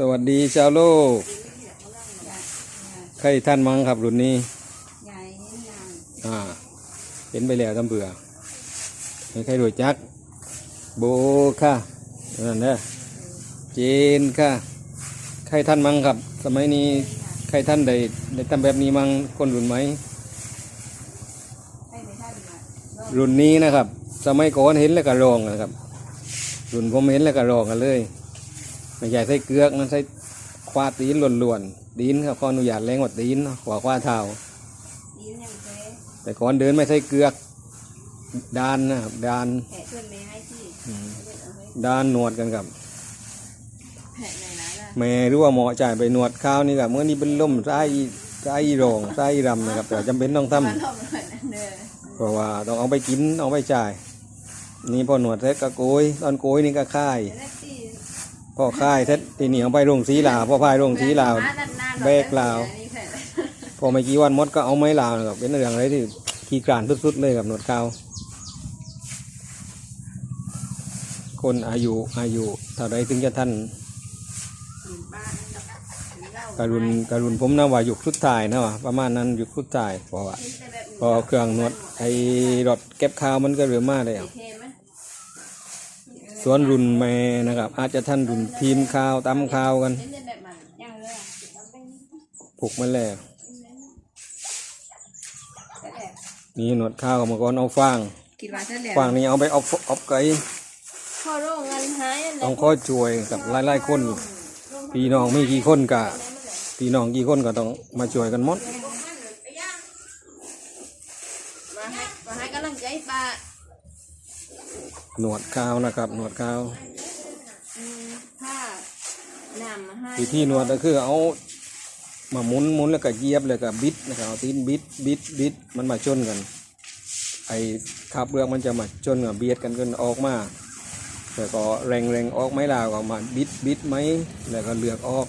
สวัสดีชาวโลก ใครท่านมั้งครับรุ่นนี้ใหญ่นี่นางอ่าเห็นไปแล้วตำเบื่อไม่ใครรวยจัก โบค่ะนั่นเด้อเจนค่ะ ใครท่านมั้งครับ สมัยนี้ใครท่านได้ได้ทำแบบนี้มั้งคนรุ่นไหมให้ในท่านมารุ่นนี้นะครับ สมัยก่อนเห็นแล้วก็รองนะครับ รุ่นผมเห็นแล้วก็รองกันเลย ไม่ใช่ใส่เกลือกนะใส่ควาตีนล้วนๆตีนครับขออนุญาตแรงกว่าตีนเนาะกว่าควาเท้าดีนยังเจ๊แต่ก่อนเดินไม่ใส่เกลือกดานนะครับดานแผลเพื่อนไม่ให้ที่อืมเล่นเอาไว้ดานหนวดกันครับแผลไหนนะล่ะแม่รู้ว่าหมอจ่ายไปหนวดข้าวนี่ครับเมื่อนี้เป็นล่มไส้ไส้รองไส้รำนะครับแต่จำเป็นต้องทำมาลมเลยนะเด้อเพราะว่าต้องเอาไปกินเอาไปจ่าย นี่พอหนวดเสร็จก็โกยตอนโกยนี่ก็ค่ายเดี๋ยวนะที่ พ่อค่ายเสร็จทีนี้เอาไปโรงสีลาวพอพายโรงสีลาวด้านหน้าแบกลาวนี่แผลพอไม่กี่วันมดก็เอาไม้ลาวนะครับเป็นเรื่องอะไรที่ขี้กรานสุดๆเลยกับหนวดข้าคนอายุอายุเท่าไรถึงจะท่านการุณการุณผมนะว่ายุคสุดท้ายนะว่าประมาณนั้นยุคสุดท้ายเพราะว่ากินแต่แบบนี้พอเครื่องนวดไอ้รถเก็บข้าวมันก็เรือมาแล้วโอเคไหมส่ วนรุ่นแม่นะครับ อาจจะท่านรุ่นทีมข้าวตำข้าวกันเล่นแต่แบบมันยังเลยอะเอาไปนี่ผูกมาแล้วแต่แหละนี่หนวดข้าวกับมาก่อนเอาฟางคิดว่าจะแหละฟางนี้เอาไปเอาเอาไก่พอโรงงานหายอะไรต้องคอยช่วยกับหลายๆคนพี่น้องไม่กี่คนกะพี่น้องกี่คนก็ต้องมาช่วยกันหมดมาให้มาให้กำลังใจป้า หนวดข้าวนะครับ หนวดข้าวอืมผ้าน้ำมาให้วิธีหนวดก็คือเอามาหมุนหมุนแล้วก็เหยียบแล้วก็บิดนะครับเอาตีนบิดบิดบิดมันมาชนกัน ไอ้คาบเปลือกมันจะมาชนกับเบียดกันจนออกมาแล้วก็แรงแรงออกไม้ลาวก็มาบิดบิดไหมแล้วก็เลือกออก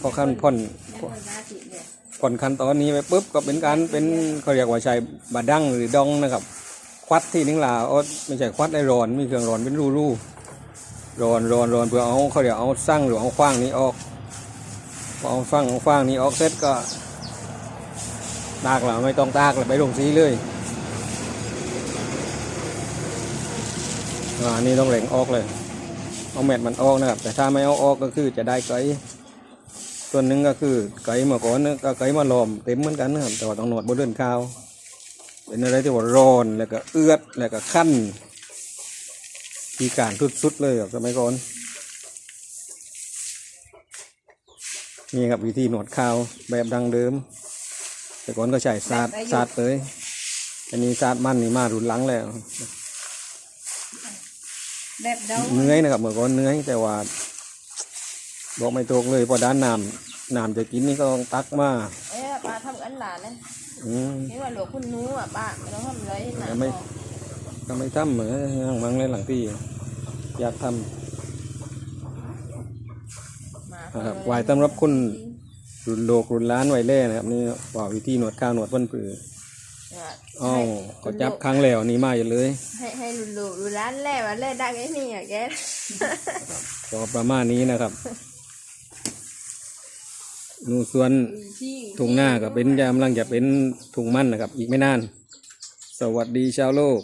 พอขั้นพ่นแล้วคนตาติดเนี่ยผ่อนขั้นตอนนี้ไปปุ๊บก็เป็นการเป็นเขาเรียกว่าใช้บาดังหรือดองนะครับ ควัดที่นิ่งลาโอ้ไม่ใช่ควัดได้ร้อนมีเครื่องร้อนเป็นรูรูร้อนร้อนร้อนเพื่อเอาเขาเรียกเอาสร้างหรือเอาขว้างนี้ออกพอเอาฟังเอาขว้างนี้ออกเสร็จก็ตากแล้วไม่ต้องตากแล้วไปลงสีเลยอ่านี่ต้องเหล่งออกเลยเอาเม็ดมันออกนะครับ แต่ถ้าไม่เอาออกก็คือจะได้ไก่ส่วนหนึ่งก็คือไก่มาก่อนก็ไก่มาหลอมเต็มเหมือนกันนะครับแต่ว่าต้องหนวดบนเรือนข้าว เป็นอะไรที่ว่าร้อนแล้วก็เอื้อดแล้วก็ขั้นทีการสุดๆเลยครับสมัยก่อนนี่ครับวิธีหนวดข้าวแบบดังเดิม แต่ก่อนก็ใช้ซาดซาดเลยอันนี้ซาดมันนี่มารุนหลังแล้วแบบเดาเนื้อยนะครับเมื่อก่อนเนื้อยแต่ว่าบอกไม่ตกเลยเพอด้านน้ำน้ำจะกินนี่ก็ต้องตักมาเอ๊ะป้าทำกันหลานเลยอืมนี่ว่าหลวงคุณนู้อะป้าไม่ต้องทำเลยหนาไม่ก็ไม่ทำเหมือนยังมังเลยหลังที่อยากทมาำนะครับวายต้อนรับคุณรุ่นโลกรุ่นล้านไวเล่นะครับนี่ว่าวิธีหนวดข้าวหนวดเพิ่นผืออ้าวก็จับครั้งแล้วนี่มาอยู่เลย ให้ให้รุนลูรุนร้านแรกว่าแรกดังไอ้นี่อะแกก็ประมาณนี้นะครับ นูส่วนถุงหน้าก็เป็นยามลังจะเป็นถุงมันนะครับ อีกไม่นาน สวัสดีชาวโลก